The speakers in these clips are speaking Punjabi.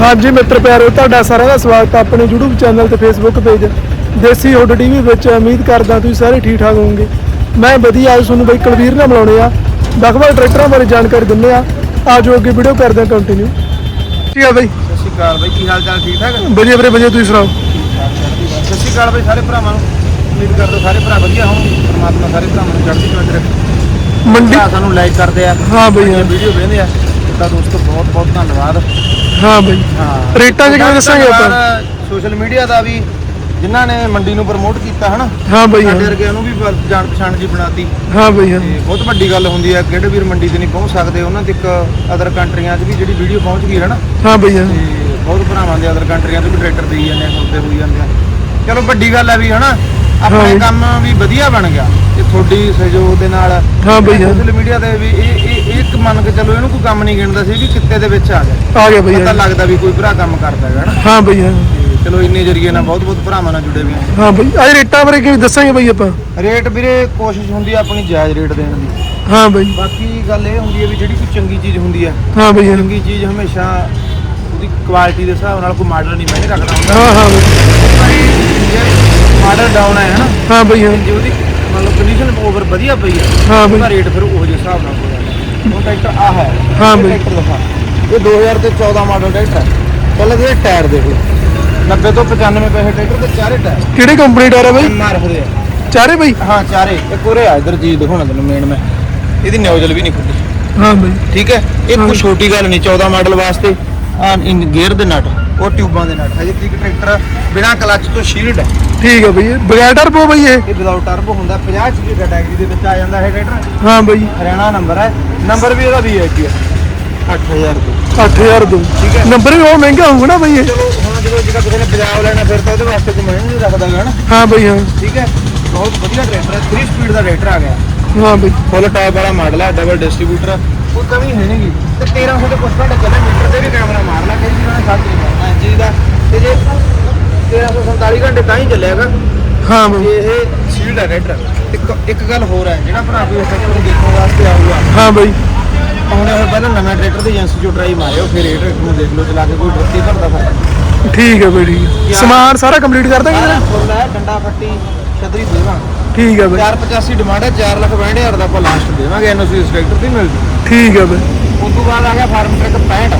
ਹਾਂਜੀ ਮਿੱਤਰ ਪਿਆਰੋ ਤੁਹਾਡਾ ਸਾਰਿਆਂ ਦਾ ਸਵਾਗਤ ਹੈ ਆਪਣੇ YouTube ਚੈਨਲ ਤੇ Facebook page Desi hood TV ਵਿੱਚ। ਉਮੀਦ ਕਰਦਾ ਤੁਸੀਂ ਸਾਰੇ ਠੀਕ ਠਾਕ ਹੋਵੋਗੇ। ਮੈਂ ਵਧੀਆ ਅੱਜ ਤੁਹਾਨੂੰ ਬਈ ਕੁਲਵੀਰ ਨਾਲ ਮਿਲਾਉਣੇ ਆ। ਵੱਖ-ਵੱਖ ਟਰੈਕਟਰਾਂ ਬਾਰੇ ਜਾਣਕਾਰੀ ਦਿੰਦੇ ਆ। ਆਜੋ ਅੱਗੇ ਵੀਡੀਓ ਕਰਦੇ ਆ ਕੰਟੀਨਿਊ ਠੀਕ ਆ ਬਈ? ਸਤਿ ਸ਼੍ਰੀ ਅਕਾਲ ਬਾਈ ਕੀ ਹਾਲ ਚਾਲ ਠੀਕ ਠਾਕ? ਵਧੀਆ ਵੀਰੇ ਵਧੀਆ ਤੁਸੀਂ ਸੁਣਾਓ? ਸਤਿ ਸ਼੍ਰੀ ਅਕਾਲ ਬਾਈ ਸਾਰੇ ਭਰਾਵਾਂ ਨੂੰ। ਉਮੀਦ ਕਰਦੇ ਸਾਰੇ ਭਰਾ ਵਧੀਆ ਹੋਣ ਪਰਮਾਤਮਾ ਸਾਰੇ ਭਰਾਵਾਂ ਨੂੰ ਚੜ੍ਹਦੀ ਕਲਾ 'ਚ ਰੱਖੇ। ਮੰਡੀ ਸਾਨੂੰ ਲਾਈਕ ਕਰਦੇ ਆ ਹਾਂ ਬਈ ਵੀਡੀਓ ਵੇਖਦੇ ਆ। ਤਾਂ ਦੋਸਤੋ ਬਹੁਤ ਬਹੁਤ ਧੰਨਵਾਦ। ਹਾਂ ਬਈ। ਹਾਂ। ਰੇਟਾਂ 'ਚ ਕਿਵੇਂ ਦੱਸਾਂਗੇ ਆਪਾਂ। ਸੋਸ਼ਲ ਮੀਡੀਆ ਦਾ ਵੀ ਜਿਨ੍ਹਾਂ ਨੇ ਮੰਡੀ ਨੂੰ ਪ੍ਰਮੋਟ ਕੀਤਾ ਹਨਾ। ਹਾਂ ਬਈ ਸਾਡੇ ਵਰਗਿਆਂ ਨੂੰ ਵੀ ਜਾਣ ਪਛਾਣ ਜੀ ਬਣਾਤੀ। ਹਾਂ ਬਈ ਹਾਂ। ਤੇ ਬਹੁਤ ਵੱਡੀ ਗੱਲ ਹੁੰਦੀ ਹੈ ਕਿਹੜੇ ਵੀਰ ਮੰਡੀ ਤੇ ਨਹੀਂ ਪਹੁੰਚ ਸਕਦੇ ਉਹਨਾਂ ਤੱਕ ਅਦਰ ਕੰਟਰੀਆਂ 'ਚ ਵੀ ਜਿਹੜੀ ਵੀਡੀਓ ਪਹੁੰਚ ਗਈ ਹੈ ਨਾ ਹਾਂ ਬਈ ਹਾਂ। ਤੇ ਬਹੁਤ ਭਰਾਵਾਂ ਦੇ ਅਦਰ ਕੰਟਰੀਆਂ 'ਚ ਵੀ ਟਰੈਕਟਰ ਦੇਈ ਜਾਂਦੇ ਆ ਹੁੰਦੇ ਹੋਈ ਜਾਂਦੇ ਆ। ਚਲੋ ਵੱਡੀ ਗੱਲ ਹੈ ਵੀ ਹਨਾ ਆਪਣੇ। ਕੰਮ ਵੀ ਵਧੀਆ ਬਣ ਗਿਆ। ਤੇ ਤੁਹਾਡੀ ਸਹਿਯੋਗ ਦੇ ਨਾਲ ਹਾਂ ਬਈ ਹਾਂ। ਸੋਸ਼ਲ ਮੀਡੀਆ ਤੇ ਵੀ ਇਹ ਇਹ ਇੱਕ ਮੰਨ ਕੇ ਚਲੋ ਇਹਨੂੰ ਕੋਈ ਕੰਮ ਨਹੀਂ ਗਿਣਦਾ ਸੀ ਵੀ ਕਿੱਤੇ ਦੇ ਵਿੱਚ ਆ ਗਿਆ। ਆ ਗਿਆ ਬਈ ਪਤਾ। ਲੱਗਦਾ ਵੀ ਕੋਈ ਭਰਾ ਕੰਮ ਕਰਦਾ ਹੈਗਾ ਹਾਂ ਬਈ ਹਾਂ। ਤੇ ਚਲੋ ਇੰਨੇ ਜਰੀਏ ਨਾਲ ਬਹੁਤ ਬਹੁਤ ਭਰਾਵਾਂ ਨਾਲ ਜੁੜੇ ਹੋਏ ਆ ਹਾਂ ਬਈ ਅੱਜ ਰੇਟਾਂ ਬਾਰੇ ਕਿਵੇਂ ਦੱਸਾਂਗੇ ਬਈ ਆਪਾਂ? ਰੇਟ ਵੀਰੇ ਕੋਸ਼ਿਸ਼ ਹੁੰਦੀ ਆ ਆਪਣੀ ਜਾਇਜ਼ ਰੇਟ ਦੇਣ ਦੀ। ਹਾਂ ਬਈ। ਬਾਕੀ ਗੱਲ ਇਹ ਹੁੰਦੀ ਹੈ ਵੀ ਜਿਹੜੀ ਕੋਈ ਚੰਗੀ ਚੀਜ਼ ਹੁੰਦੀ ਆ ਹਾਂ ਬਈ ਹਾਂ। ਚੰਗੀ ਚੀਜ਼ ਹਮੇਸ਼ਾ ਉਹਦੀ ਕੁਆਲਿਟੀ ਦੇ ਹਿਸਾਬ ਨਾਲ ਕੋਈ ਮਾਡਲ ਨਹੀਂ ਮੈਂ ਰੱਖਦਾ ਹੁੰਦਾ। ਹਾਂ ਹਾਂ ਬਈ। ਮਾਡਲ ਡਾਊਨ ਹੈ ਹਨਾ ਹਾਂ ਬਈ ਹਾਂ। ਜੇ ਉਹਦੀ ਮਤਲਬ ਕੰਡੀਸ਼ਨ ਓਵਰ ਵਧੀਆ ਪਈ ਹੈ ਹਾਂ ਬਈ। ਉਹਦਾ ਰੇਟ ਫਿਰ ਉਹ ਜਿਹੇ ਹਿਸਾਬ ਨਾਲ ਹੋ ਜਾਂਦਾ। ਉਹ ਟਰੈਕਟਰ ਆ ਹੈ। ਬਈ। ਟਰੈਕਟਰ ਦਿਖਾ। ਇਹ 2000 ਤੇ 14 ਮਾਡਲ ਟਰੈਕਟਰ ਹੈ। ਪਹਿਲਾਂ ਇਹਦੇ ਟਾਇਰ ਦੇਖ। ਲਓ 90 ਤੋਂ 95 ਪੈਸੇ ਟਰੈਕਟਰ ਤੇ ਚਾਰੇ ਟਾਇਰ। ਕਿਹੜੀ ਕੰਪਨੀ ਟਾਇਰ ਆ ਬਈ? ਐਮਆਰ ਦੇ ਆ ਚਾਰੇ ਬਈ? ਹਾਂ ਚਾਰੇ। ਇੱਕ ਉਰੇ ਆ ਇਧਰ ਚੀਜ਼ ਦਿਖਾਉਣਾ ਤੈਨੂੰ ਮੇਨ ਮੈਂ। ਇਹਦੀ ਨਿਊਜ਼ਲ ਵੀ ਨਹੀਂ ਖੁੱਲੀ ਹਾਂ ਬਈ। ਠੀਕ ਹੈ? ਇਹ। ਕੋਈ ਛੋਟੀ ਗੱਲ ਨਹੀਂ 14 ਮਾਡਲ ਵਾਸਤੇ। ਆ ਇਨ ਗੇਅਰ ਦੇ ਨਟ। ਉਹ ਟਿਊਬਾਂ ਦੇ ਨਟ ਹਜੇ ਤੱਕ ਟਰੈਕਟਰ ਬਿਨਾ ਕਲੱਚ ਤੋਂ ਸ਼ੀਲਡ ਹੈ। ਠੀਕ ਆ ਬਈ ਬਗੈਰ ਟਰਬੋ ਬਈ ਇਹ? ਇਹ ਵਿਦਆਊਟ ਟਰਬੋ ਹੁੰਦਾ 50 ਚ ਦੀ ਕੈਟਾਗਰੀ ਦੇ ਵਿੱਚ ਆ ਜਾਂਦਾ ਇਹ ਟਰੈਕਟਰ। ਹਾਂ ਬਈ। ਹਰਿਆਣਾ ਨੰਬਰ ਹੈ। ਨੰਬਰ ਵੀ ਇਹਦਾ ਵੀ ਹੈ ਜੀ। 8000 ਰੁਪਏ 8000 ਦੋ। ਠੀਕ ਹੈ। ਨੰਬਰ ਵੀ ਉਹ ਮਹਿੰਗਾ ਹੋਊਗਾ ਨਾ ਬਈ ਇਹ। ਚਲੋ ਹੁਣ ਜਦੋਂ ਜਿਹੜਾ ਕਿਸੇ ਨੇ ਪੰਜਾਬ ਲੈਣਾ ਫਿਰ ਤਾਂ ਉਹਦੇ ਵਾਸਤੇ ਕੋਈ ਮਹਿੰਗਾ ਨਹੀਂ ਰੱਖਦਾ ਗਾ ਨਾ। ਹਾਂ ਬਈ ਹਾਂ। ਠੀਕ ਹੈ। ਬਹੁਤ ਵਧੀਆ ਟਰੈਕਟਰ ਹੈ। 3 ਸਪੀਡ ਦਾ ਟਰੈਕਟਰ ਆ ਗਿਆ। ਹਾਂ ਬਈ। ਫੁੱਲ ਟਾਪ ਵਾਲਾ ਮਾਡਲ ਹੈ ਡਬਲ ਡਿਸਟ੍ਰੀਬਿਊਟਰ ਕੋਈ ਕਮੀ ਹੈ ਨਹੀਂਗੀ ਤੇ 1300 ਦੇ ਕੁਛ ਘੱਟ ਚੱਲੇ ਮੀਟਰ ਤੇ ਵੀ ਕੈਮਰਾ ਮਾਰਨਾ ਕਈ ਜਿਹਨਾਂ ਨੇ ਸੱਤ ਨਹੀਂ ਮਾਰਨਾ। ਇੰਚੀ ਦਾ ਤੇ ਜੇ 1347 ਘੰਟੇ ਤਾਂ ਹੀ ਚੱਲੇਗਾ ਹਾਂ ਬਈ। ਇਹ ਸੀਲਡ ਹੈ ਟਰੈਕਟਰ ਇੱਕ ਇੱਕ ਗੱਲ ਹੋਰ ਹੈ ਜਿਹੜਾ ਭਰਾ ਕੋਈ ਟਰੈਕਟਰ ਨੂੰ ਦੇਖਣ ਵਾਸਤੇ ਆਊਗਾ। ਹਾਂ ਬਈ। ਹੁਣ ਇਹ ਪਹਿਲਾਂ ਨਵੇਂ ਟਰੈਕਟਰ ਦੀ ਏਜੰਸੀ ਚੋਂ ਟਰਾਈ ਮਾਰਿਓ ਫਿਰ ਇਹ ਟਰੈਕਟਰ ਨੂੰ ਦੇਖ ਲਓ ਚਲਾ ਕੇ ਕੋਈ ਭਰਦਾ ਠੀਕ ਹੈ ਬਈ ਠੀਕ। ਸਮਾਨ ਸਾਰਾ ਕੰਪਲੀਟ ਕਰ ਦਾਂਗੇ ਡੰਡਾ ਫੱਟੀ ਛਤਰੀ ਦੇਵਾਂਗੇ ਠੀਕ ਹੈ ਬਈ। 485 ਡਿਮਾਂਡ ਹੈ 4 ਲੱਖ 62000 ਦਾ ਆਪਾਂ ਲਾਸਟ ਦੇਵਾਂਗੇ ਐਨਓਸੀ ਇਸ ਟਰੈਕਟਰ ਦੀ ਮਿਲ ਜੂ। ਠੀਕ ਹੈ ਬਈ ਉਸ ਤੋਂ ਬਾਅਦ ਆ ਗਿਆ ਫਾਰਮ ਟਰੈਕ 65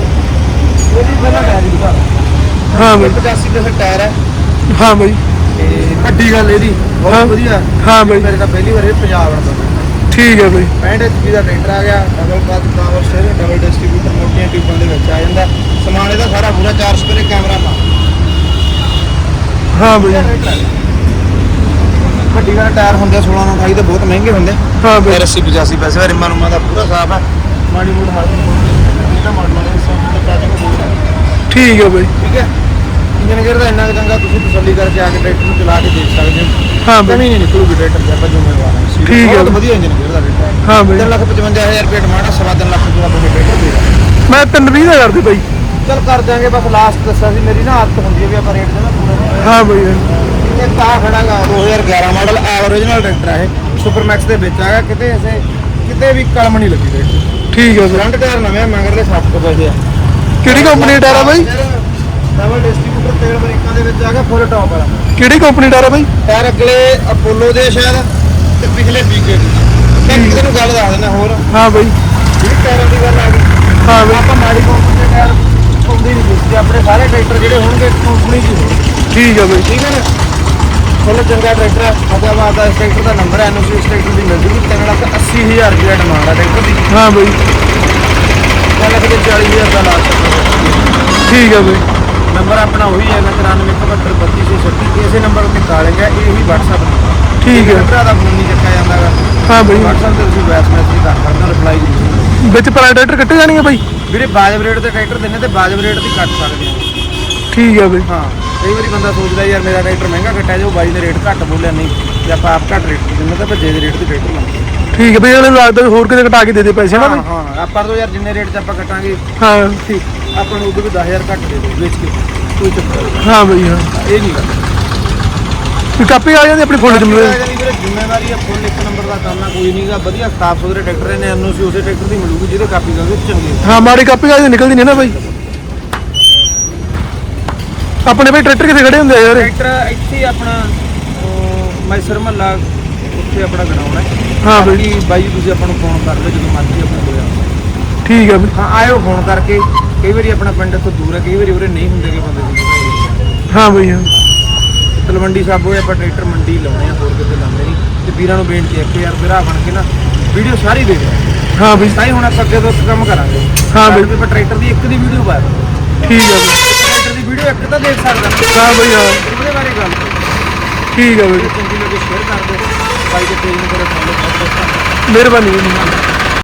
ਉਹਦੀ ਪਹਿਲਾਂ ਟਾਇਰ ਦੀ ਦੁਕਾਨ ਹਾਂ ਬਈ। 85 ਦੇ ਟਾਇਰ ਹੈ। ਹਾਂ ਬਈ। ਤੇ ਵੱਡੀ ਗੱਲ ਇਹਦੀ ਹਾਂ। ਬਹੁਤ ਵਧੀਆ। ਹਾਂ ਬਈ। ਮੇਰੇ ਤਾਂ ਪਹਿਲੀ ਵਾਰ ਇਹ ਪੰਜਾਬ ਆਉਂਦਾ ਠੀਕ ਹੈ ਬਈ। 65 HP ਦਾ ਟਰੈਕਟਰ ਆ ਗਿਆ double clutch power steering double distributor ਮੋਟੀਆਂ ਟਿਊਬਾਂ ਦੇ ਵਿੱਚ ਆ ਜਾਂਦਾ। ਸਮਾਨ ਇਹਦਾ ਸਾਰਾ ਪੂਰਾ 4 ਸਪਰੇ ਕੈਮਰਾ ਪਾ। ਹਾਂ ਬਈ। ਵੱਡੀ ਗੱਲ ਟਾਇਰ ਹੁੰਦੇ 16 ਨੂੰ 28 ਤੇ ਬਹੁਤ ਮਹਿੰਗੇ ਹੁੰਦੇ ਹਾਂ ਬਈ 80 85 ਪੈਸੇ ਦਾ ਰਿਮਾਂ ਰੁਮਾਂ ਦਾ ਪੂਰਾ ਸਾਫ਼ ਹੈ ਮਾੜੀ ਮੋੜ ਹਾਲ ਇਹਦਾ ਮਾਡਲ ਹੈ ਸਭ ਤੋਂ ਬਹੁਤ ਹੈ ਠੀਕ ਹੈ ਬਈ। ਠੀਕ ਹੈ ਇੰਜਨ ਗੇਅਰ ਦਾ ਇੰਨਾ ਚੰਗਾ ਤੁਸੀਂ ਤਸੱਲੀ ਕਰਕੇ ਆ ਕੇ ਟਰੈਕਟਰ ਨੂੰ ਚਲਾ ਕੇ ਦੇਖ ਸਕਦੇ ਹੋ। ਹਾਂ ਬਈ। ਨਹੀਂ ਨਿਕਲੂਗੀ ਟਰੈਕਟਰ ਦੀ ਆਪਾਂ ਜ਼ਿੰਮੇਵਾਰ ਹਾਂ। ਠੀਕ ਹੈ। ਬਹੁਤ ਵਧੀਆ ਇੰਜਨ ਗੇਅਰ ਦਾ ਟਰੈਕਟਰ ਹਾਂ ਬਈ। 3 ਲੱਖ 55000 ਰੁਪਏ ਹੈ ਸਵਾ ਤਿੰਨ ਲੱਖ ਰੁਪਏ ਦਾ ਟਰੈਕਟਰ ਦੇ ਦਿਓ ਮੈਂ 320 ਦਾ ਕਰਦੀ ਬਈ। ਚਲ ਕਰ ਦਿਆਂਗੇ ਬਸ ਲਾਸਟ ਦੱਸਿਆ ਸੀ ਮੇਰੀ ਨਾ ਆਦਤ ਹੁੰਦੀ ਹੈ ਵੀ ਆਪਾਂ ਰੇਟ ਦੇ ਨਾ ਪੂਰਾ। ਹਾਂ ਬਈ। ਤਾਂ ਖੜਾਗਾ 2011 ਮਾਡਲ origignal ਟਰੈਕਟਰ ਹੈ ਇਹ ਸੁਪਰ ਮੈਕਸ ਦੇ ਵਿੱਚ ਆਗਾ ਕਿਤੇ ਐਸੇ ਕਿਤੇ ਵੀ ਕਲਮ ਨਹੀਂ ਲੱਗੀ ਟਰੈਕਟਰ ਠੀਕ ਹੈ ਫਰੰਟ ਟਾਇਰ ਨਵੇਂ ਆ, ਮਗਰ ਦੇ 60 ਤੋਂ ਪੈਸੇ ਆ। ਕਿਹੜੀ ਕੰਪਨੀ ਦਾ ਟਾਇਰ ਆ ਬਈ? ਡਬਲ ਡਿਸਟ੍ਰੀਬਿਊਟਰ ਤੇਲ ਬ੍ਰੇਕਾਂ ਦੇ ਵਿੱਚ ਆ ਗਿਆ ਫੁੱਲ ਟੌਪ ਵਾਲਾ। ਕਿਹੜੀ ਕੰਪਨੀ ਦਾ ਟਾਇਰ ਆ ਬਈ? ਟਾਇਰ ਅਗਲੇ ਅਪੋਲੋ ਦੇ ਸ਼ਾਇਦ ਤੇ ਪਿਛਲੇ ਬੀਕੇ ਦੇ। ਮੈਂ ਕਿਸੇ ਨੂੰ ਗੱਲ ਦੱਸ ਦਿੰਦਾ ਹੋਰ। ਹਾਂ ਬਈ। ਜਿਹੜੀ ਟਾਇਰਾਂ ਦੀ ਗੱਲ ਆ ਗਈ। ਹਾਂ ਬਈ। ਆਪਾਂ ਮਾੜੀ ਕੰਪਨੀ ਦੇ ਟਾਇਰ ਪਾਉਂਦੇ ਨਹੀਂ ਜਿਸ ਆਪਣੇ ਸਾਰੇ ਟਰੈਕਟਰ ਜਿਹੜੇ ਹੋਣਗੇ ਕੰਪਨੀ ਦੀ ਹੋਣਗੇ। ਠੀਕ ਹੈ ਬਈ। ਠੀਕ ਹੈ ਨਾ? ਫੁੱਲ ਚੰਗਾ ਟਰੈਕਟਰ ਹੈ। ਫਤਿਆਬਾਦ ਦਾ ਇਸ ਟਰੈਕਟਰ ਦਾ ਨੰਬਰ ਹੈ ਐਨਓਸੀ ਇਸ ਟਰੈਕਟਰ ਦੀ ਮਿਲ ਜੂਗੀ 3 ਲੱਖ 80000 ਰੁਪਏ ਡਿਮਾਂਡ ਹੈ ਟਰੈਕਟਰ ਦੀ। ਹਾਂ ਬਈ। 3 ਲੱਖ ਦੇ 40000 ਦਾ ਲਾਸਟ ਠੀਕ ਹੈ ਬਈ। ਨੰਬਰ ਆਪਣਾ ਉਹੀ ਹੈ 94723236 ਇਸੇ ਨੰਬਰ ਉੱਤੇ ਕਾਲ ਗਿਆ ਇਹ ਹੀ WhatsApp ਠੀਕ ਹੈ। ਭਰਾ ਦਾ ਫੋਨ ਨਹੀਂ ਚੱਕਿਆ ਜਾਂਦਾਗਾ ਹਾਂ ਬਈ। WhatsApp ਤੇ ਤੁਸੀਂ ਵੌਇਸ ਮੈਸੇਜ ਕਰ ਸਕਦੇ ਹੋ ਰਿਪਲਾਈ ਦੇ ਵਿੱਚ ਪਰ ਟਰੈਕਟਰ ਕੱਟੇ ਜਾਣਗੇ ਬਈ? ਵੀਰੇ ਬਾਜਬ ਰੇਟ ਤੇ ਟਰੈਕਟਰ ਦਿੰਨੇ ਤੇ ਬਾਜਬ ਰੇਟ ਦੀ ਕੱਟ ਸਕਦੇ ਆ ਠੀਕ ਹੈ ਬਈ। ਹਾਂ। ਕਈ ਵਾਰੀ ਬੰਦਾ ਸੋਚਦਾ ਯਾਰ ਮੇਰਾ ਟਰੈਕਟਰ ਮਹਿੰਗਾ ਕੱਟਿਆ ਜੋ ਬਾਈ ਨੇ ਰੇਟ ਘੱਟ ਬੋਲਿਆ ਨਹੀਂ ਜੇ ਆਪਾਂ ਆਪ ਘੱਟ ਰੇਟ ਦਿੰਨੇ ਤਾਂ ਭੱਜੇ ਦੇ ਰੇਟ ਤੇ ਟਰੈਕਟਰ ਲਾਉਂਦੇ। ਠੀਕ ਹੈ ਬਈ ਇਹਨਾਂ ਨੂੰ ਲੱਗਦਾ ਵੀ ਹੋਰ ਕਿਤੇ ਘਟਾ ਕੇ ਦੇ ਦੇ ਪੈਸੇ ਨਾ ਹਾਂ ਬਈ ਹਾਂ ਆਪਾਂ ਤੋਂ ਯਾਰ ਜਿੰਨੇ ਰੇਟ 'ਚ ਆਪਾਂ ਕੱਟਾਂਗੇ ਹਾਂ। ਠੀਕ ਆਪਾਂ ਨੂੰ ਉਦੋਂ ਵੀ 10000 ਘੱਟ ਦੇ ਦਿਓ ਵੇਚ ਕੇ ਕੋਈ ਚੱਕਰ ਨਹੀਂ। ਹਾਂ ਬਈ ਹਾਂ। ਇਹ ਨਹੀਂ ਗੱਲ। ਵੀ ਕਾਪੀ ਆ ਜਾਂਦੀ ਆਪਣੀ ਫੁੱਲ ਜ਼ਿੰਮੇਵਾਰੀ ਯਾਨੀ ਵੀਰੇ ਜ਼ਿੰਮੇਵਾਰੀ ਹੈ ਫੁੱਲ ਇੱਕ ਨੰਬਰ ਦਾ ਕੰਮ ਹੈ ਕੋਈ ਨਹੀਂਗਾ ਵਧੀਆ ਸਾਫ਼ ਸੁਥਰੇ ਟਰੈਕਟਰ ਨੇ ਐਨਓਸੀ ਉਸੇ ਟਰੈਕਟਰ ਦੀ ਮਿਲੂਗੀ ਜਿਹਦੇ ਕਾਪੀ ਕਰਦੇ ਚੰਗੇ। ਹਾਂ ਮਾੜੀ ਕਾਪੀ ਆ ਨਿਕਲਦੀ ਨਹੀਂ ਨਾ ਬਈ। ਆਪਣੇ ਬਈ ਟਰੈਕਟਰ ਕਿੱਥੇ ਖੜੇ ਹੁੰਦੇ ਆ ਯਾਰ? ਟਰੈਕਟਰ ਇੱਥੇ ਆਪਣਾ ਮੈਸਰ ਮਹੱਲਾ ਉੱਥੇ ਆਪਣਾ ਗਣਾਉਣਾ ਹਾਂ। ਬਈ। ਬਾਕੀ ਬਾਈ ਜੀ ਤੁਸੀਂ ਆਪਾਂ ਨੂੰ ਫੋਨ ਕਰ ਲਓ ਜਦੋਂ ਮਰਜ਼ੀ ਆਪਣੇ ਕੋਲ ਆਓ ਠੀਕ ਆ ਬਈ। ਹਾਂ ਆਇਓ ਫੋਨ ਕਰਕੇ। ਕਈ ਵਾਰੀ ਆਪਣਾ ਪਿੰਡ ਤੋਂ ਦੂਰ ਹੈ ਕਈ ਵਾਰੀ ਉਰੇ ਨਹੀਂ ਹੁੰਦੇ ਕਿ ਬੰਦੇ ਦੀ ਹਾਂ। ਬਈ ਹਾਂ। ਤਲਵੰਡੀ ਸਾਬੋ ਆਪਾਂ ਟਰੈਕਟਰ ਮੰਡੀ ਲਾਉਣੇ ਆ ਹੋਰ ਕਿਤੇ ਲਾਉਂਦੇ ਨਹੀਂ। ਤੇ ਵੀਰਾਂ ਨੂੰ ਬੇਨਤੀ ਹੈ ਕਿ ਯਾਰ ਵੀਰਾ ਬਣ ਕੇ ਨਾ ਵੀਡੀਓ ਸਾਰੀ ਦੇ ਦਿਓ ਹਾਂ ਬਈ। ਤਾਂ ਹੀ ਹੁਣ ਆਪਾਂ ਅੱਗੇ ਤੋਂ ਕੰਮ ਕਰਾਂਗੇ। ਹਾਂ ਬਈ। ਵੀ ਆਪਾਂ ਟਰੈਕਟਰ ਦੀ ਇੱਕ ਦੀ ਵੀਡੀਓ ਪਾ ਠੀਕ ਆ ਬਈ। ਇੱਕ ਤਾਂ ਦੇਖ ਸਕਦਾ। ਹਾਂ ਬਈ ਹਾਂ। ਉਹਦੇ ਬਾਰੇ ਗੱਲ ਕਰੋ। ਠੀਕ ਆ ਬਈ। ਜੇ ਚੰਗੀ ਲੱਗੇ ਸ਼ੇਅਰ ਕਰ ਦਿਓ। ਬਾਈ ਦੇ ਪੇਜ ਨੂੰ ਕਰੋ ਫੋਲੋ ਕਰ ਦਿਓ ਮਿਹਰਬਾਨੀ